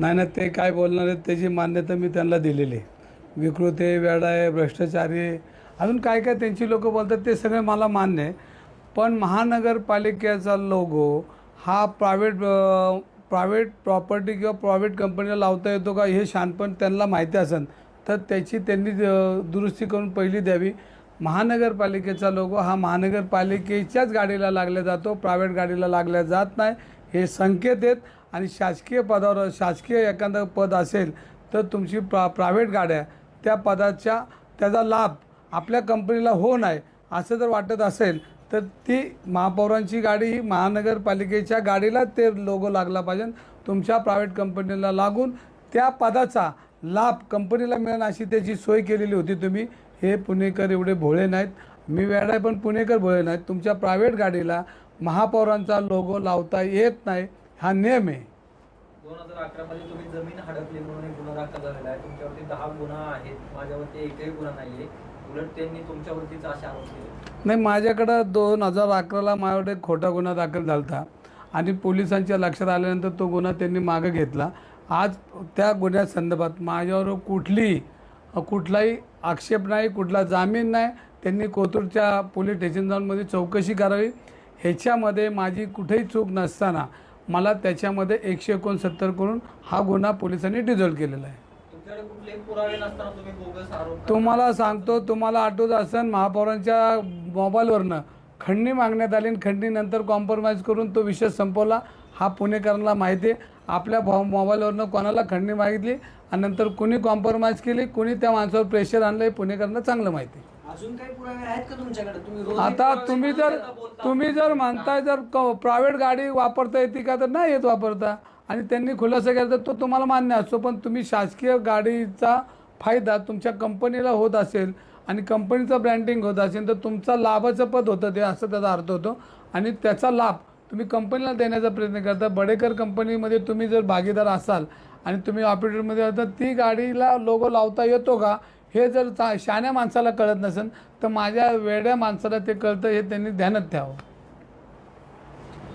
नाही ना ते काय बोलणार आहेत त्याची मान्यता मी त्यांना दिलेली. आहे विकृत आहे आहे भ्रष्टाचारी आहे अजून काय काय त्यांची लोकं बोलतात ते सगळे मला मान्य आहे. पण महानगरपालिकेचा लोगो हा प्रायव्हेट प्रायव्हेट प्रॉपर्टी किंवा प्रायव्हेट कंपनीला लावता येतो का हे शानपण त्यांना माहिती असेल तर त्याची त्यांनी दुरुस्ती करून पहिली द्यावी. महानगरपालिकेचा लोगो हा महानगरपालिकेच्याच गाडीला लागला जातो प्रायव्हेट गाडीला लागल्या जात नाही. हे संकेत आहेत आणि शासकीय पदावर शासकीय एखादं पद असेल तर तुमची प्रा प्रायव्हेट गाड्या त्या पदाच्या त्याचा लाभ आपल्या कंपनीला हो नाही असं जर वाटत असेल तर ती महापौरांची गाडी ही महानगरपालिकेच्या गाडीला ते लोगो लागला पाहिजे. तुमच्या प्रायव्हेट कंपनीला लागून त्या पदाचा लाभ कंपनीला मिळेल अशी त्याची सोय केलेली होती तुम्ही. हे पुणेकर एवढे भोळे नाहीत. मी वेळ आहे पण पुणेकर भोळे नाहीत. तुमच्या प्रायव्हेट गाडीला महापौरांचा लोगो लावता येत नाही हा नियम आहे. दोन हजार अकरा मध्ये तुम्ही जमीन हडपली म्हणून एक गुन्हा दाखल झालेला आहे. तुमच्यावरती दहा गुन्हा आहेत. माझ्यावरती एकही गुन्हा नाहीये. उलट त्यांनी तुमच्यावरतीच असे आरोप केले. नाही माझ्याकडं दोन हजार अकराला माझ्याकडे एक खोटा गुन्हा दाखल झाला होता आणि पोलिसांच्या लक्षात आल्यानंतर तो गुन्हा त्यांनी मागं घेतला. आज त्या गुन्ह्या संदर्भात माझ्यावर कुठली कुठलाही आक्षेप नाही कुठला जामीन नाही. त्यांनी कोथरूडच्या पोलीस स्टेशन जाऊनमध्ये चौकशी करावी. ह्याच्यामध्ये माझी कुठेही चूक नसताना मला त्याच्यामध्ये एकशे एकोणसत्तर करून हा गुन्हा पोलिसांनी डिझॉल्व केलेला आहे. तुम्हाला सांगतो तुम्हाला आठवत असेल महापौरांच्या मोबाईलवरनं खंडणी मागण्यात आली आणि खंडणीनंतर कॉम्प्रोमाइज करून तो विषय संपवला. हा पुणेकरांना माहिती आहे. आपल्या भा मोबाईलवरनं कोणाला खंडणी मागितली आणि नंतर कुणी कॉम्प्रोमाइज केली कुणी त्या माणसावर प्रेशर आणलं हे पुणेकरांना चांगलं माहिती आहे. अजून काही पुरावे आहेत का तुमच्याकडे? तुम्ही रोज आता तुम्ही जर तुम्ही जर म्हणताय जर प्रायव्हेट गाडी वापरता येते का तर नाही येत वापरता. आणि त्यांनी खुलासा केला तर तो तुम्हाला मान्य असतो. पण तुम्ही शासकीय गाडीचा फायदा तुमच्या कंपनीला होत असेल आणि कंपनीचं ब्रँडिंग होत असेल तर तुमचा लाभाचं पद होतं ते असं त्याचा अर्थ होतो. आणि त्याचा लाभ तुम्ही कंपनीला देण्याचा प्रयत्न करता. बडेकर कंपनीमध्ये तुम्ही जर भागीदार असाल आणि तुम्ही ऑपरेटरमध्ये असाल तर ती गाडीला लोगो लावता येतो का? हे जर चा शहाण्या माणसाला कळत नसेल तर माझ्या वेड्या माणसाला ते कळतं हे त्यांनी ध्यानात ठेवावं.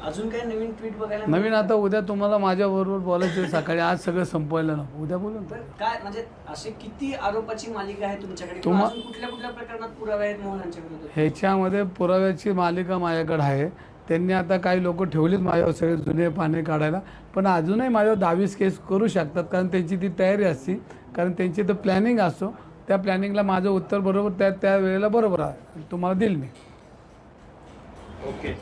अजून काही नवीन ट्विट बघायला नवीन आता उद्या तुम्हाला माझ्याबरोबर बोलायचं सकाळी आज सगळं संपवायला नको. उद्या बोलू ना. पण काय म्हणजे असे किती आरोपाची मालिका आहे तुमच्याकडे? किंवा तुम्हा- अजून कुठल्या कुठल्या प्रकरणात पुरावे आहेत मोहनांच्या ह्याच्यामध्ये पुराव्याची मालिका माझ्याकडे आहे. त्यांनी आता काही लोक ठेवलीत माझ्यावर सगळे जुने पाने काढायला. पण अजूनही माझ्यावर दहावीस केस करू शकतात कारण त्यांची ती तयारी असते. कारण त्यांची तर प्लॅनिंग असतो. त्या प्लॅनिंगला माझं उत्तर बरोबर त्या त्या वेळेला बरोबर आहे. तुम्हाला देईल मी. ओके